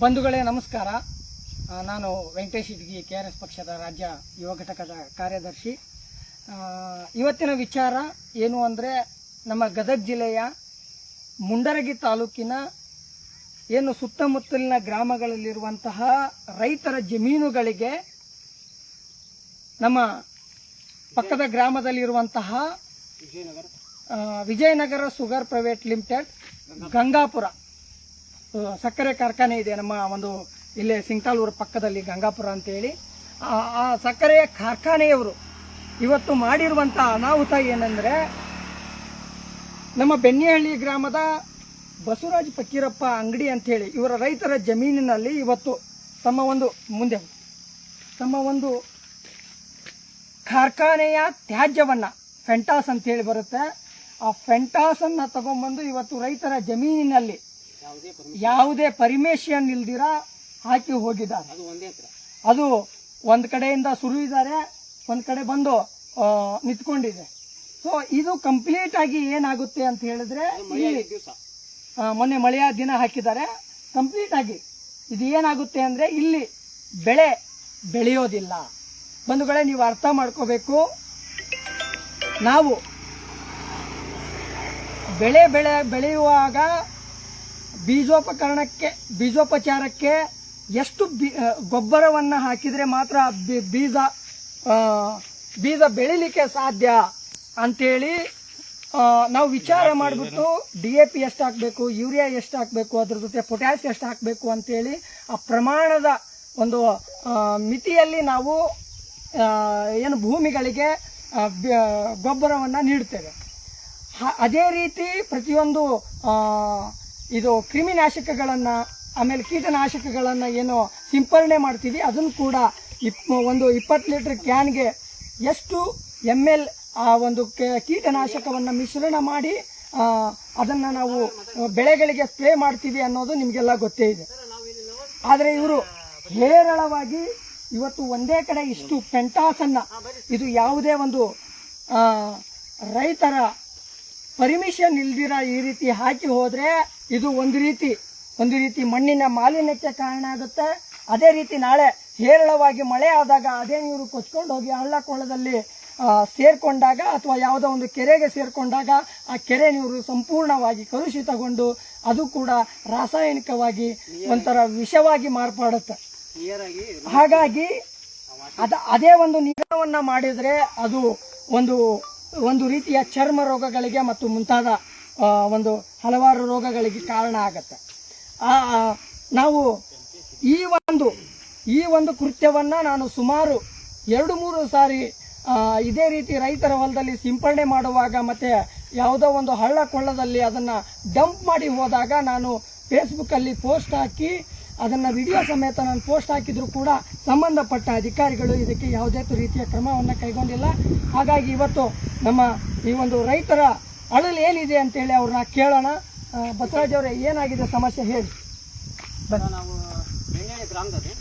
ಬಂಧುಗಳೇ, ನಮಸ್ಕಾರ. ನಾನು Venkatesh Itgi, K R S ಪಕ್ಷದ ರಾಜ್ಯ ಯುವ ಘಟಕದ ಕಾರ್ಯದರ್ಶಿ. ಇವತ್ತಿನ ವಿಚಾರ ಏನು ಅಂದರೆ, ನಮ್ಮ ಗದಗ ಜಿಲ್ಲೆಯ ಮುಂಡರಗಿ ತಾಲೂಕಿನ ಏನು ಸುತ್ತಮುತ್ತಲಿನ ಗ್ರಾಮಗಳಲ್ಲಿರುವಂತಹ ರೈತರ ಜಮೀನುಗಳಿಗೆ ನಮ್ಮ ಪಕ್ಕದ ಗ್ರಾಮದಲ್ಲಿರುವಂತಹ Vijayanagar sugar private limited, Gangapur. ಸಕ್ಕರೆ ಕಾರ್ಖಾನೆ ಇದೆ ನಮ್ಮ ಒಂದು ಇಲ್ಲೇ ಸಿಂಗ್ತಾಲೂರು ಪಕ್ಕದಲ್ಲಿ ಗಂಗಾಪುರ ಅಂತೇಳಿ. ಆ ಸಕ್ಕರೆಯ ಕಾರ್ಖಾನೆಯವರು ಇವತ್ತು ಮಾಡಿರುವಂಥ ಅನಾಹುತ ಏನಂದರೆ ನಮ್ಮ ಬೆಣ್ಣೆಹಳ್ಳಿ ಗ್ರಾಮದ ಬಸವರಾಜ್ ಫಕೀರಪ್ಪ ಅಂಗಡಿ ಅಂತೇಳಿ ಇವರ ರೈತರ ಜಮೀನಿನಲ್ಲಿ ಇವತ್ತು ತಮ್ಮ ಒಂದು ಮುಂದೆ ತಮ್ಮ ಒಂದು ಕಾರ್ಖಾನೆಯ ತ್ಯಾಜ್ಯವನ್ನು ಫೆಂಟಾಸ್ ಅಂತೇಳಿ ಬರುತ್ತೆ. ಆ ಫೆಂಟಾಸನ್ನು ತಗೊಂಬಂದು ಇವತ್ತು ರೈತರ ಜಮೀನಿನಲ್ಲಿ ಯಾವುದೇ ಪರ್ಮಿಷನ್ ಇಲ್ದಿರ ಹಾಕಿ ಹೋಗಿದ್ದಾರೆ. ಅದು ಒಂದು ಕಡೆಯಿಂದ ಸುರಿಯಿದ್ದಾರೆ ಒಂದು ಕಡೆ ಬಂದು ನಿಂತ್ಕೊಂಡಿದೆ. ಸೊ ಇದು ಕಂಪ್ಲೀಟ್ ಆಗಿ ಏನಾಗುತ್ತೆ ಅಂತ ಹೇಳಿದ್ರೆ ಮೊನ್ನೆ ಮಳೆಯ ದಿನ ಹಾಕಿದ್ದಾರೆ. ಕಂಪ್ಲೀಟ್ ಆಗಿ. ಇದು ಏನಾಗುತ್ತೆ ಅಂದ್ರೆ ಇಲ್ಲಿ ಬೆಳೆ ಬೆಳೆಯೋದಿಲ್ಲ. ಬಂಧುಗಳೇ ನೀವು ಅರ್ಥ ಮಾಡ್ಕೋಬೇಕು. ನಾವು ಬೆಳೆ ಬೆಳೆ ಬೆಳೆಯುವಾಗ ಬೀಜೋಪಕರಣಕ್ಕೆ ಬೀಜೋಪಚಾರಕ್ಕೆ ಎಷ್ಟು ಬಿ ಗೊಬ್ಬರವನ್ನು ಹಾಕಿದರೆ ಮಾತ್ರ ಬೀಜ ಬೀಜ ಬೆಳಿಲಿಕ್ಕೆ ಸಾಧ್ಯ ಅಂತೇಳಿ ನಾವು ವಿಚಾರ ಮಾಡಿಬಿಟ್ಟು ಡಿ ಎ ಪಿ ಎಷ್ಟು ಹಾಕಬೇಕು ಯೂರಿಯಾ ಎಷ್ಟು ಹಾಕಬೇಕು ಅದ್ರ ಜೊತೆ ಪೊಟ್ಯಾಸ್ ಎಷ್ಟು ಹಾಕಬೇಕು ಅಂತೇಳಿ ಆ ಪ್ರಮಾಣದ ಒಂದು ಮಿತಿಯಲ್ಲಿ ನಾವು ಏನು ಭೂಮಿಗಳಿಗೆ ಗೊಬ್ಬರವನ್ನು ನೀಡ್ತೇವೆ. ಹ- ಅದೇ ರೀತಿ ಪ್ರತಿಯೊಂದು ಇದು ಕ್ರಿಮಿನಾಶಕಗಳನ್ನು, ಆಮೇಲೆ ಕೀಟನಾಶಕಗಳನ್ನು ಏನು ಸಿಂಪರಣೆ ಮಾಡ್ತೀವಿ, ಅದನ್ನು ಕೂಡ ಇಪ್, ಒಂದು ಇಪ್ಪತ್ತು ಲೀಟ್ರ್ ಕ್ಯಾನ್ಗೆ ಎಷ್ಟು ಎಂ ಎಲ್ ಆ ಒಂದು ಕೀಟನಾಶಕವನ್ನು ಮಿಶ್ರಣ ಮಾಡಿ ಅದನ್ನು ನಾವು ಬೆಳೆಗಳಿಗೆ ಸ್ಪ್ರೇ ಮಾಡ್ತೀವಿ ಅನ್ನೋದು ನಿಮಗೆಲ್ಲ ಗೊತ್ತೇ ಇದೆ. ಆದರೆ ಇವರು ಹೇರಳವಾಗಿ ಇವತ್ತು ಒಂದೇ ಕಡೆ ಇಷ್ಟು ಪೆಂಟಾಸನ್ನು, ಇದು ಯಾವುದೇ ಒಂದು ರೈತರ ಪರ್ಮಿಷನ್ ಇಲ್ದಿರ ಈ ರೀತಿ ಹಾಕಿ ಹೋದರೆ ಇದು ಒಂದು ರೀತಿ ಒಂದು ರೀತಿ ಮಣ್ಣಿನ ಮಾಲಿನ್ಯಕ್ಕೆ ಕಾರಣ ಆಗುತ್ತೆ. ಅದೇ ರೀತಿ ನಾಳೆ ಹೇರಳವಾಗಿ ಮಳೆ ಆದಾಗ ಅದೇ ನೀರು ಕೊಚ್ಕೊಂಡು ಹೋಗಿ ಹಳ್ಳ ಕೊಳದಲ್ಲಿ ಸೇರಿಕೊಂಡಾಗ ಅಥವಾ ಯಾವುದೋ ಒಂದು ಕೆರೆಗೆ ಸೇರಿಕೊಂಡಾಗ ಆ ಕೆರೆ ನೀರು ಸಂಪೂರ್ಣವಾಗಿ ಕಲುಷಿತಗೊಂಡು ಅದು ಕೂಡ ರಾಸಾಯನಿಕವಾಗಿ ಒಂಥರ ವಿಷವಾಗಿ ಮಾರ್ಪಾಡುತ್ತೆ. ಹಾಗಾಗಿ ಅದ, ಅದೇ ಒಂದು ನಿಗಮವನ್ನು ಮಾಡಿದರೆ ಅದು ಒಂದು ಒಂದು ರೀತಿಯ ಚರ್ಮ ರೋಗಗಳಿಗೆ ಮತ್ತು ಮುಂತಾದ ಒಂದು ಹಲವಾರು ರೋಗಗಳಿಗೆ ಕಾರಣ ಆಗತ್ತೆ. ನಾವು ಈ ಒಂದು ಈ ಒಂದು ಕೃತ್ಯವನ್ನು ನಾನು ಸುಮಾರು ಎರಡು ಮೂರು ಸಾರಿ ಇದೇ ರೀತಿ ರೈತರ ಹೊಲದಲ್ಲಿ ಸಿಂಪಡಣೆ ಮಾಡುವಾಗ ಮತ್ತು ಯಾವುದೋ ಒಂದು ಹಳ್ಳ ಕೊಳ್ಳದಲ್ಲಿ ಅದನ್ನು ಡಂಪ್ ಮಾಡಿ ಹೋದಾಗ ನಾನು ಫೇಸ್ಬುಕ್ಕಲ್ಲಿ ಪೋಸ್ಟ್ ಹಾಕಿ, ಅದನ್ನು ವಿಡಿಯೋ ಸಮೇತ ನಾನು ಪೋಸ್ಟ್ ಹಾಕಿದರೂ ಕೂಡ ಸಂಬಂಧಪಟ್ಟ ಅಧಿಕಾರಿಗಳು ಇದಕ್ಕೆ ಯಾವುದೇ ರೀತಿಯ ಕ್ರಮವನ್ನು ಕೈಗೊಂಡಿಲ್ಲ. ಹಾಗಾಗಿ ಇವತ್ತು ನಮ್ಮ ಈ ಒಂದು ರೈತರ ಅಳಲು ಏನಿದೆ ಅಂತೇಳಿ ಅವ್ರನ್ನ ಕೇಳೋಣ. ಬಸವರಾಜ್ ಅವರೇ ಏನಾಗಿದೆ ಸಮಸ್ಯೆ ಹೇಳಿ. ನಾವು ಬೆಣ್ಣೆ ಗ್ರಾಮದಲ್ಲಿ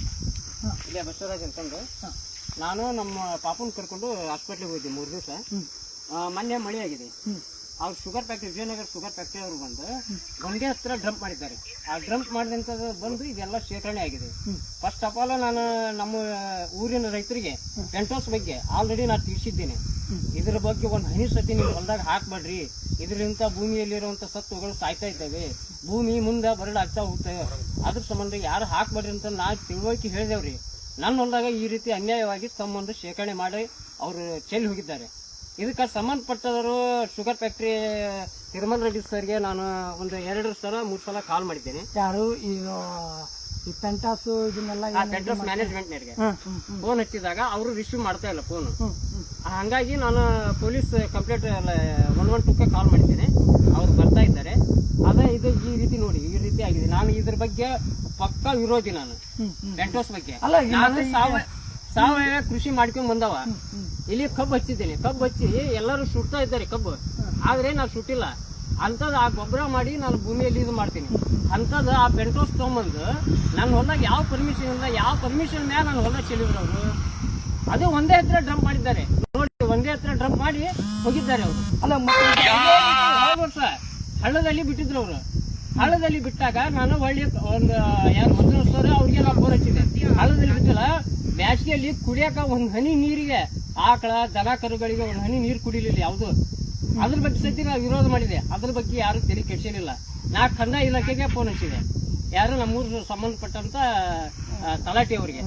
ಇಲ್ಲೇ ಬಸವರಾಜ್ ಅಂತಂದು. ನಾನು ನಮ್ಮ ಪಾಪನ್ ಕರ್ಕೊಂಡು ಹಾಸ್ಪಿಟ್ಲಿಗೆ ಹೋಗಿದ್ದೆ ಮೂರು ದಿವಸ. ಮೊನ್ನೆ ಮಳೆ ಆಗಿದೆ ಅವ್ರು sugar factory Vijayanagar sugar factory ಅವರು ಬಂದು ಒಂದೇ ಹತ್ರ ಡ್ರಂಪ್ ಮಾಡಿದ್ದಾರೆ. ಆ ಡ್ರಂಪ್ ಮಾಡಿದಂಥದ್ದು ಬಂದು ಇದೆಲ್ಲ ಶೇಖರಣೆ ಆಗಿದೆ. ಫಸ್ಟ್ ಆಫ್ ಆಲ್ ನಾನು ನಮ್ಮ ಊರಿನ ರೈತರಿಗೆ ಪೆಂಟೋಸ್ ಬಗ್ಗೆ ಆಲ್ರೆಡಿ ನಾನು ತಿಳಿಸಿದ್ದೇನೆ. ಇದ್ರ ಬಗ್ಗೆ ಒಂದು ಹನಿ ಸತಿ ನೀವು ಹೊಲದಾಗ ಹಾಕ್ಬೇಡ್ರಿ. ಇದರಿಂದ ಭೂಮಿಯಲ್ಲಿರುವಂಥ ಸತ್ವಗಳು ಸಾಯ್ತಾ ಇದ್ದಾವೆ. ಭೂಮಿ ಮುಂದೆ ಬರಡಾಗ್ತಾ ಹೋಗ್ತವೆ ಅದ್ರ ಸಂಬಂಧ ಯಾರು ಹಾಕ್ಬೇಡ್ರಿ ಅಂತ ನಾ ತಿಳುವಳಿಕೆ ಹೇಳಿದೆವ್ರಿ. ನನ್ನ ಹೊಲದಾಗ ಈ ರೀತಿ ಅನ್ಯಾಯವಾಗಿ ತಮ್ಮೊಂದು ಶೇಖರಣೆ ಮಾಡಿ ಅವರು ಚೆಲ್ಲಿ ಹೋಗಿದ್ದಾರೆ. ಇದಕ್ಕೆ ಸಂಬಂಧಪಟ್ಟವರು ಶುಗರ್ ಫ್ಯಾಕ್ಟ್ರಿ ತಿರುಮಲ ರೆಡ್ಡಿ ಸರ್ಗೆ ನಾನು ಒಂದು ಎರಡು ಸಲ ಮೂರು ಸಲ ಕಾಲ್ ಮಾಡಿದ್ದೇನೆ. ಯಾರು? ಈ ಈ ಪೆಂಟಾಸು ಇದನ್ನೆಲ್ಲ ಪೆಟ್ರೋಸ್ ಮ್ಯಾನೇಜ್ಮೆಂಟ್ನವ್ರಿಗೆ ಫೋನ್ ಹಚ್ಚಿದಾಗ ಅವರು ರಿಸೀವ್ ಮಾಡ್ತಾ ಇಲ್ಲ ಫೋನ್. ಹಂಗಾಗಿ ನಾನು ಪೊಲೀಸ್ ಕಂಪ್ಲೇಂಟ್ ಒನ್ ಒನ್ ಟೂಕ್ಕೆ ಕಾಲ್ ಮಾಡಿದ್ದೇನೆ. ಅವ್ರು ಬರ್ತಾ ಇದ್ದಾರೆ. ಅದೇ ಇದು ಈ ರೀತಿ ನೋಡಿ ಈ ರೀತಿ ಆಗಿದೆ. ನಾನು ಇದ್ರ ಬಗ್ಗೆ ಪಕ್ಕಾ ವಿರೋಧಿ ನಾನು. ಪೆಂಟೋಸ್ ಬಗ್ಗೆ. ಅಲ್ಲ, ಸಾವಯವ ಕೃಷಿ ಮಾಡ್ಕೊಂಡ್ ಬಂದವ. ಇಲ್ಲಿ ಕಬ್ಬು ಹಚ್ಚಿದ್ದೀನಿ. ಕಬ್ಬು ಹಚ್ಚಿ ಎಲ್ಲರೂ ಸುಡ್ತಾ ಇದ್ದಾರೆ ಕಬ್ಬು. ಆದ್ರೆ ನಾನು ಸುಟ್ಟಿಲ್ಲ. ಅಂಥದ್ದು ಆ ಗೊಬ್ಬರ ಮಾಡಿ ನಾನು ಭೂಮಿಯಲ್ಲಿ ಇದು ಮಾಡ್ತೀನಿ. ಅಂಥದ್ದು ಆ ಬೆಂಟೋಸ್ ತೊಗೊಂಬಂದು ನನ್ನ ಹೊಲದಾಗ ಯಾವ ಪರ್ಮಿಷನ್ ಇಲ್ಲ ಯಾವ ಪರ್ಮಿಷನ್ ಮ್ಯಾಲ ನನ್ನ ಹೊಲ ಚೆಲ್ಲಿದ್ರು ಅವರು? ಅದು ಒಂದೇ ಹತ್ರ ಡ್ರಮ್ ಮಾಡಿದ್ದಾರೆ. ನೋಡಿ ಒಂದೇ ಹತ್ರ ಡ್ರಂಪ್ ಮಾಡಿ ಹೋಗಿದ್ದಾರೆ ಅವರು. ಅಲ್ಲ ವರ್ಷ ಹಳ್ಳದಲ್ಲಿ ಬಿಟ್ಟಿದ್ರು ಅವರು. ಹಳ್ಳದಲ್ಲಿ ಬಿಟ್ಟಾಗ ನಾನು ಒಳ್ಳೆ ಒಂದು ಯಾರು ಮಂಜುನಾಥ್ ಅವ್ರಿಗೆ ನಾವು ಬೋರ್ ಹಚ್ಚಿದೆ ಹಳ್ಳದಲ್ಲಿ ಬಿಟ್ಟಲ್ಲ ಬ್ಯಾಸಿಗೆಯಲ್ಲಿ ಕುಡಿಯಕ ಒಂದ್ ಹನಿ ನೀರಿಗೆ, ಆಕಳ, ದನ ಕರುಗಳಿಗೆ ಒಂದ್ ಹನಿ ನೀರು ಕುಡಿಲಿಲ್ಲ ಯಾವುದು. ಅದ್ರ ಬಗ್ಗೆ ಸತಿ ನಾವು ವಿರೋಧ ಮಾಡಿದೆ. ಅದ್ರ ಬಗ್ಗೆ ಯಾರು ತೆರಿ ಕೆಡಿಸಿರಲಿಲ್ಲ. ನಾ ಕಂದಾಯ ಇಲಾಖೆಗೆ ಫೋನ್ ಹಚ್ಚಿದೆ. ಯಾರು ನಮ್ಮೂರು ಸಂಬಂಧಪಟ್ಟಂತ ತಲಾಟೆ ತಲಾಟಿ ಅವರಿಗೆ.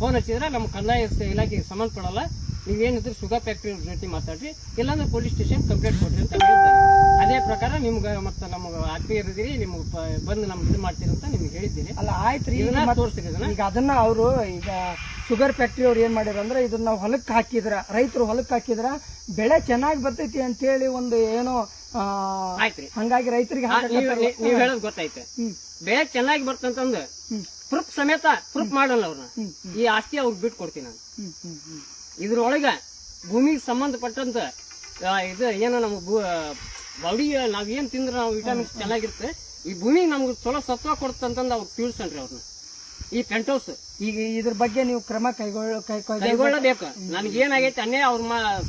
ಫೋನ್ ಹಚ್ಚಿದ್ರೆ ನಮ್ಮ ಕಂದಾಯ ಇಲಾಖೆಗೆ ಸಂಬಂಧಪಡಲ್ಲ. ನೀವೇನಿದ್ರು ಶುಗರ್ ಫ್ಯಾಕ್ಟ್ರಿ ಜೊತೆ ಮಾತಾಡ್ರಿ. ಇಲ್ಲಾಂದ್ರೆ ಪೊಲೀಸ್ ಸ್ಟೇಷನ್ ಕಂಪ್ಲೇಂಟ್ ಕೊಡ್ರಿ ಅಂತ ಹೇಳಿದ್ದಾರೆ. ಅದೇ ಪ್ರಕಾರ ನಿಮ್ಗೆ ಮತ್ತೆ ನಮಗೆ ಆತ್ಮೀಯರಿದ್ದೀರಿ ನಿಮ್ಗೆ ಬಂದು ನಮ್ಗೆ ಇದು ಮಾಡ್ತೀರಿ ಅಂತ ನಿಮ್ಗೆ ಹೇಳಿದ್ದೀನಿ. ಅಲ್ಲ ಆಯ್ತ್ರಿ. ರೀ ಇದನ್ನ ತೋರಿಸ್ತೀರಿ ಇದನ್ನ. ಈಗ ಅದನ್ನ ಅವರು ಈಗ ಶುಗರ್ ಫ್ಯಾಕ್ಟ್ರಿ ಅವ್ರು ಏನ್ ಮಾಡ್ಯಾರ ಅಂದ್ರೆ ಇದನ್ನ ಹೊಲಕ್ಕೆ ಹಾಕಿದ್ರ ರೈತರು ಹೊಲಕ್ಕೆ ಹಾಕಿದ್ರ ಬೆಳೆ ಚೆನ್ನಾಗಿ ಬರ್ತೈತಿ ಅಂತೇಳಿ ಒಂದು ಏನೋ ಆಯ್ತ್ರಿ. ಹಂಗಾಗಿ ರೈತರಿಗೆ ನೀವು ಹೇಳೋದು ಗೊತ್ತಾಯ್ತು. ಬೆಳೆ ಚೆನ್ನಾಗಿ ಬರ್ತಂತಂದು ಪ್ರೂಫ್ ಸಮೇತ ಪ್ರೂಫ್ ಮಾಡಲ್ಲ ಅವ್ರನ್ನ ಈ ಆಸ್ತಿ ಅವ್ರಿಗೆ ಬಿಟ್ಟು ಕೊಡ್ತೀನಿ ನಾನು. ಇದ್ರೊಳಗ ಭೂಮಿಗೆ ಸಂಬಂಧಪಟ್ಟಂತ ಇದು ಏನು ನಮ್ಮ ಬಾಡಿ ನಾವೇನು ಏನ್ ತಿಂದ್ರೆ ನಾವು ವಿಟಮಿನ್ಸ್ ಚೆನ್ನಾಗಿರುತ್ತೆ. ಈ ಭೂಮಿ ನಮ್ಗೆ ಚಲೋ ಸತ್ವ ಕೊಡುತ್ತಂತಂದು ಅವ್ರು ತಿಳಿಸಲ್ರಿ ಅವ್ರನ್ನ ಈ ಪೆಂಟೌಸ್ ಈಗ ಇದ್ರ ಬಗ್ಗೆ ನೀವು ಕ್ರಮ ಕೈಗೊಳ್ಳ ಕೈಗೊಳ್ಳಬೇಕು. ನನಗೆ ಏನಾಗೈತೆ ಅನ್ನೇ ಅವ್ರ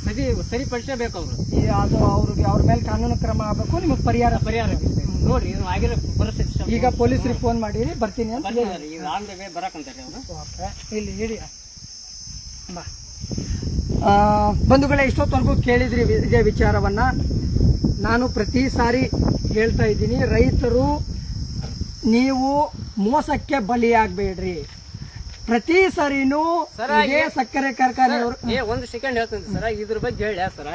ಸರಿ ಸರಿಪಡಿಸಬೇಕು ಅವ್ರು. ಅದು ಅವ್ರಿಗೆ ಅವ್ರ ಮೇಲೆ ಕಾನೂನು ಕ್ರಮ ಆಗಬೇಕು ನಿಮಗೆ ಪರಿಹಾರ ಪರಿಹಾರ ನೋಡ್ರಿ ಇದು ಆಗಿರೋ ಪರಿಸ್ಥಿತಿ ಈಗ ಪೊಲೀಸರಿಗೆ ಫೋನ್ ಮಾಡಿರಿ ಬರ್ತೀನಿ ಅಂತ ಈಗ ಆನ್ ದ ವೇ ಬರಕಂತಾರೆ ಅವರು. ಇಲ್ಲಿ ಇಡಿ. ಬಾ. ಬಂಧುಗಳೇ ಇಷ್ಟೊತ್ತವರೆಗೂ ಕೇಳಿದ್ರಿ ಇದೇ ವಿಚಾರವನ್ನ. ನಾನು ಪ್ರತಿ ಸಾರಿ ಹೇಳ್ತಾ ಇದ್ದೀನಿ ರೈತರು ನೀವು ಮೋಸಕ್ಕೆ ಬಲಿಯಾಗಬೇಡ್ರಿ. ಪ್ರತಿ ಸಾರಿನೂ ಸರ, ಇದೇ ಸಕ್ಕರೆ ಕಾರ್ಖಾನೆಯವರು ಏ ಒಂದು ಸೆಕೆಂಡ್ ಹೇಳ್ತೀನಿ ಸರ ಇದ್ರ ಬಗ್ಗೆ ಹೇಳಿ ಸರ.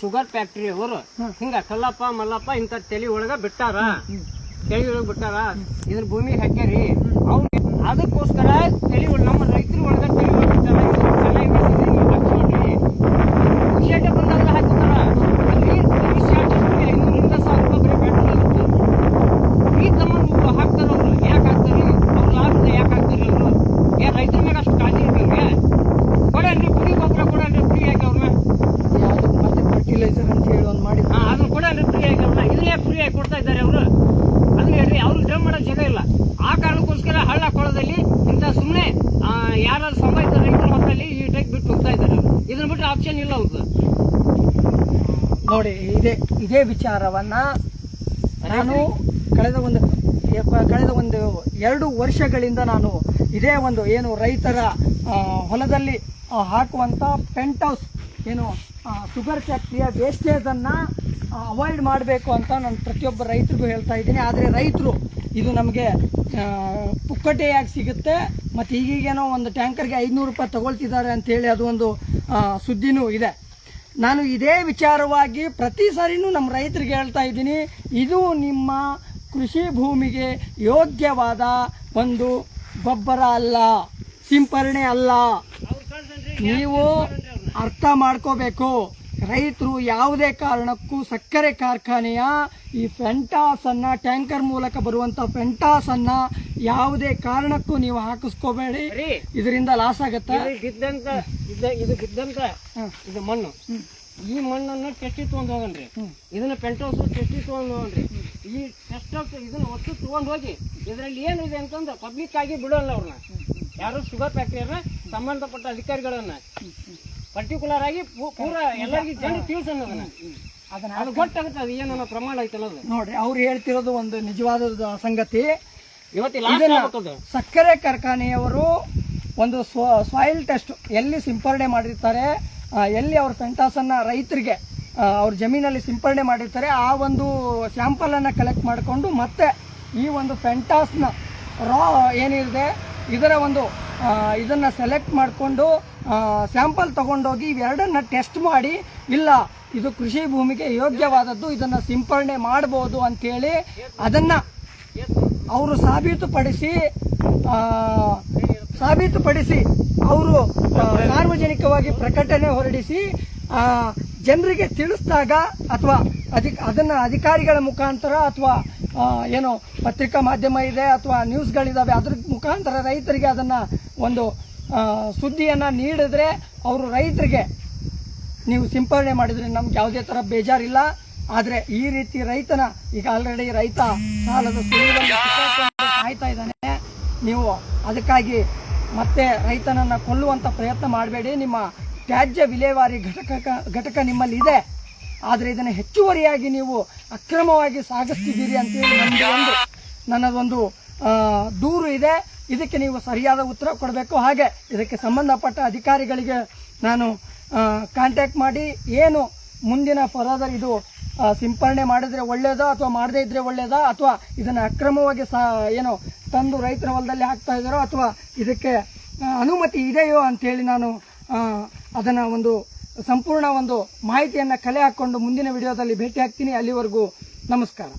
ಶುಗರ್ ಫ್ಯಾಕ್ಟ್ರಿ ಅವರು ಹಿಂಗ ಕಲ್ಲಪ್ಪ ಮಲ್ಲಪ್ಪ ಇಂತ ತಲೆ ಒಳಗ ಬಿಟ್ಟಾರ. ತಲೆ ಒಳಗ ಬಿಟ್ಟಾರ. ಇದ್ರ ಭೂಮಿ ಹಾಕ್ಯಾರಿ. ಅವ್ರಿಗೆ ಅದಕ್ಕೋಸ್ಕರ ತಲೆ ನಮ್ಮ ರೈತರ ಒಳಗ ತಲೆ ಒಳಗ ಬಿಟ್ಟಾರ ಇದ್ರ ಚೆನ್ನಾಗಿ ಬೆಳ್ಸಿದ್ರಿ, ನೀವು ಹಾಕಿ ನೋಡ್ರಿ ವಿಶೇಷ ಬಂದಾಗ ಹಾಕ್ತಾರ ಅಲ್ಲಿ ಸರ್ವಿಸ್ ಚಾರ್ಜ್ ಐನೂರಿಂದ ಸಾವಿರ ರೂಪಾಯಿ ಬರೀ ಪೆಟ್ರೋಲ್ ಆಗುತ್ತೆ ಈ ತಮ್ಮ ಹಾಕ್ತಾರ ಅವ್ರು ಯಾಕೆ ಹಾಕ್ತಾರಿ ಅವ್ರು ಲಾಭದ ಯಾಕೆ ಹಾಕ್ತಾರಿ ಅವರು ಏ ರೈತರ ಮೇಲೆ ಅಷ್ಟು ಕಾಳಜಿ ಇರ್ತೀವಿ ಕೊಡಲ್ರಿ ಕುಡಿ ಗೊಬ್ಬರ ಕೊಡಲ್ರಿ ಫ್ರೀ ಆಗಿ ಅವ್ರನ್ನ ಯಾವ್ದು ಮತ್ತೆ ಫರ್ಟಿಲೈಸರ್ ಅಂತ ಹೇಳಿ ಒಂದು ಮಾಡಿ ಹಾ ಅದನ್ನ ಕೊಡಲ್ರಿ ಫ್ರೀ ಆಗಿ ಅವ್ರನ್ನ ಇದನ್ನೇ ಫ್ರೀ ಆಗಿ ಕೊಡ್ತಾ ಇದ್ದಾರೆ ಅವರು ಅದನ್ನ ಹೇಳ್ರಿ ಅವ್ರು ಡ್ರಮ್ ಮಾಡೋ ಜಾಗ ಇಲ್ಲ ಆ ಕಾರಣಕ್ಕೋಸ್ಕರ ಹಳ್ಳ ಕೊಳದಲ್ಲಿ ಇಂಥ ಸುಮ್ಮನೆ ಯಾರು ಸಂಬಂಧಿತ ರೈತರ ಹೊತ್ತಲ್ಲಿ ಈ ಟೈಪ್ ಬಿಟ್ಟು ಹೋಗ್ತಾ ಇದ್ದಾರೆ ಇದನ್ನ ಬಿಟ್ಟು ಆಪ್ಷನ್ ಇಲ್ಲ ಅವ್ರದ್ದು ನೋಡಿ, ಇದೇ ಇದೇ ವಿಚಾರವನ್ನ ನಾನು ಕಳೆದ ಒಂದು ಕಳೆದ ಒಂದು ಎರಡು ವರ್ಷಗಳಿಂದ ನಾನು ಇದೇ ಒಂದು ಏನು ರೈತರ ಹೊಲದಲ್ಲಿ ಹಾಕುವಂಥ ಪೆಂಟ್ ಹೌಸ್ ಏನು ಶುಗರ್ ಫ್ಯಾಕ್ಟ್ರಿಯ ವೇಸ್ಟೇಜ್ ಅನ್ನ ಅವಾಯ್ಡ್ ಮಾಡಬೇಕು ಅಂತ ನಾನು ಪ್ರತಿಯೊಬ್ಬ ರೈತರಿಗೂ ಹೇಳ್ತಾ ಇದ್ದೀನಿ. ಆದರೆ ರೈತರು ಇದು ನಮಗೆ ಪುಕ್ಕಟೆಯಾಗಿ ಸಿಗುತ್ತೆ. ಮತ್ತು ಈಗೀಗೇನೋ ಒಂದು ಟ್ಯಾಂಕರ್ಗೆ ಐದುನೂರು ರೂಪಾಯಿ ತಗೊಳ್ತಿದ್ದಾರೆ ಅಂಥೇಳಿ ಅದು ಒಂದು ಸುದ್ದಿನೂ ಇದೆ. ನಾನು ಇದೇ ವಿಚಾರವಾಗಿ ಪ್ರತಿ ಸಾರಿನೂ ನಮ್ಮ ರೈತರಿಗೆ ಹೇಳ್ತಾ ಇದ್ದೀನಿ ಇದು ನಿಮ್ಮ ಕೃಷಿ ಭೂಮಿಗೆ ಯೋಗ್ಯವಾದ ಒಂದು ಗೊಬ್ಬರ ಅಲ್ಲ ಸಿಂಪರಣೆ ಅಲ್ಲ. ನೀವು ಅರ್ಥ ಮಾಡ್ಕೋಬೇಕು. ರೈತರು ಯಾವುದೇ ಕಾರಣಕ್ಕೂ ಸಕ್ಕರೆ ಕಾರ್ಖಾನೆಯ ಈ ಫೆಂಟಾಸ್ ಅನ್ನ ಟ್ಯಾಂಕರ್ ಮೂಲಕ ಬರುವಂಥ ಫೆಂಟಾಸ್ ಅನ್ನ ಯಾವುದೇ ಕಾರಣಕ್ಕೂ ನೀವು ಹಾಕಿಸ್ಕೋಬೇಡಿ. ಇದರಿಂದ ಲಾಸ್ ಆಗತ್ತೆ? ಇದು ಮಣ್ಣು. ಈ ಮಣ್ಣನ್ನು ಕೆಟ್ಟಿ ತೊಗೊಂಡು ಹೋಗನ್ರಿ ಇದನ್ನ ಪೆಂಟಾಸು ಕೆಟ್ಟಿ ತೊಗೊಂಡು ಹೋಗನ್ರಿ ಈ ಟೆಸ್ಟ್ ಇದನ್ನ ಒಟ್ಟು ತೊಗೊಂಡು ಹೋಗಿ ಇದರಲ್ಲಿ ಏನಿದೆ ಅಂತಂದ್ರೆ ಪಬ್ಲಿಕ್ ಆಗಿ ಬಿಡೋಲ್ಲ ಅವ್ರನ್ನ. ಯಾರು ಶುಗರ್ ಫ್ಯಾಕ್ಟ್ರಿಯನ್ನ ಸಂಬಂಧಪಟ್ಟ ಅಧಿಕಾರಿಗಳನ್ನ. ಪರ್ಟಿಕ್ಯುಲರ್ ಆಗಿ ಪೂರ ಎಲ್ಲರಿಗೂ ಜನರು ತಿಳಿಸೋಣ ಅದನ್ನ. ಅದನ್ನ ಅದು ಗೊತ್ತಾಗುತ್ತೆ ಅದು ಪ್ರಮಾಣ ಐತಲ್ಲ ಅದು. ನೋಡ್ರಿ ಅವ್ರು ಹೇಳ್ತಿರೋದು ಒಂದು ನಿಜವಾದ ಸಂಗತಿ. ಇವತ್ತು ಇದನ್ನ ಸಕ್ಕರೆ ಕಾರ್ಖಾನೆಯವರು ಒಂದು ಸಾಯಿಲ್ ಟೆಸ್ಟ್ ಎಲ್ಲಿ ಸಿಂಪರಣೆ ಮಾಡಿರ್ತಾರೆ ಎಲ್ಲಿ ಅವ್ರ ಫೆಂಟಾಸನ್ನ ರೈತರಿಗೆ ಅವ್ರ ಜಮೀನಲ್ಲಿ ಸಿಂಪರಣೆ ಮಾಡಿರ್ತಾರೆ ಆ ಒಂದು ಸ್ಯಾಂಪಲ್ ಅನ್ನ ಕಲೆಕ್ಟ್ ಮಾಡಿಕೊಂಡು ಮತ್ತೆ ಈ ಒಂದು ಫೆಂಟಾಸ್ನ ರಾ ಏನಿದೆ ಇದರ ಒಂದು ಇದನ್ನ ಸೆಲೆಕ್ಟ್ ಮಾಡಿಕೊಂಡು ಸ್ಯಾಂಪಲ್ ತಗೊಂಡೋಗಿ ಇವೆರಡನ್ನು ಟೆಸ್ಟ್ ಮಾಡಿ, ಇಲ್ಲ, ಇದು ಕೃಷಿ ಭೂಮಿಗೆ ಯೋಗ್ಯವಾದದ್ದು, ಇದನ್ನ ಸಿಂಪರಣೆ ಮಾಡಬಹುದು ಅಂತೇಳಿ ಅದನ್ನ ಅವರು ಸಾಬೀತುಪಡಿಸಿ ಸಾಬೀತುಪಡಿಸಿ ಅವರು ಸಾರ್ವಜನಿಕವಾಗಿ ಪ್ರಕಟಣೆ ಹೊರಡಿಸಿ ಜನರಿಗೆ ತಿಳಿಸಿದಾಗ ಅಥವಾ ಅಧಿಕ, ಅದನ್ನ ಅಧಿಕಾರಿಗಳ ಮುಖಾಂತರ ಅಥವಾ ಏನು ಪತ್ರಿಕಾ ಮಾಧ್ಯಮ ಇದೆ ಅಥವಾ ನ್ಯೂಸ್ಗಳಿದಾವೆ ಅದ್ರ ಮುಖಾಂತರ ರೈತರಿಗೆ ಅದನ್ನ ಒಂದು ಸುದ್ದಿಯನ್ನ ನೀಡಿದ್ರೆ ಅವರು ರೈತರಿಗೆ ನೀವು ಸಿಂಪಡಣೆ ಮಾಡಿದರೆ ನಮ್ಗೆ ಯಾವುದೇ ಥರ ಬೇಜಾರಿಲ್ಲ. ಆದರೆ ಈ ರೀತಿ ರೈತನ, ಈಗ ಆಲ್ರೆಡಿ ರೈತ ಸಾಲದ ಕಾಯ್ತಾ ಇದ್ದಾನೆ. ನೀವು ಅದಕ್ಕಾಗಿ ಮತ್ತೆ ರೈತನನ್ನು ಕೊಲ್ಲುವಂಥ ಪ್ರಯತ್ನ ಮಾಡಬೇಡಿ. ನಿಮ್ಮ ತ್ಯಾಜ್ಯ ವಿಲೇವಾರಿ ಘಟಕ ಘಟಕ ನಿಮ್ಮಲ್ಲಿ ಇದೆ. ಆದರೆ ಇದನ್ನು ಹೆಚ್ಚುವರಿಯಾಗಿ ನೀವು ಅಕ್ರಮವಾಗಿ ಸಾಗಿಸ್ತಿದ್ದೀರಿ ಅಂತೇಳಿ ನನಗೆ ಒಂದು, ನನ್ನದೊಂದು ದೂರು ಇದೆ. ಇದಕ್ಕೆ ನೀವು ಸರಿಯಾದ ಉತ್ತರ ಕೊಡಬೇಕು. ಹಾಗೆ ಇದಕ್ಕೆ ಸಂಬಂಧಪಟ್ಟ ಅಧಿಕಾರಿಗಳಿಗೆ ನಾನು ಕಾಂಟ್ಯಾಕ್ಟ್ ಮಾಡಿ ಏನು ಮುಂದಿನ ಫರ್ದರ್ ಇದು ಸಿಂಪರಣೆ ಮಾಡಿದ್ರೆ ಒಳ್ಳೆಯದಾ ಅಥವಾ ಮಾಡದೇ ಇದ್ರೆ ಒಳ್ಳೆಯದಾ ಅಥವಾ ಇದನ್ನು ಅಕ್ರಮವಾಗಿ ಸಾ, ಏನು ತಂದು ರೈತರ ಹೊಲದಲ್ಲಿ ಹಾಕ್ತಾ ಇದ್ದಾರೋ ಅಥವಾ ಇದಕ್ಕೆ ಅನುಮತಿ ಇದೆಯೋ ಅಂಥೇಳಿ ನಾನು ಅದನ್ನು ಒಂದು ಸಂಪೂರ್ಣ ಒಂದು ಮಾಹಿತಿಯನ್ನು ಕಲೆ ಹಾಕ್ಕೊಂಡು ಮುಂದಿನ ವಿಡಿಯೋದಲ್ಲಿ ಭೇಟಿ ಆಗ್ತೀನಿ. ಅಲ್ಲಿವರೆಗೂ ನಮಸ್ಕಾರ.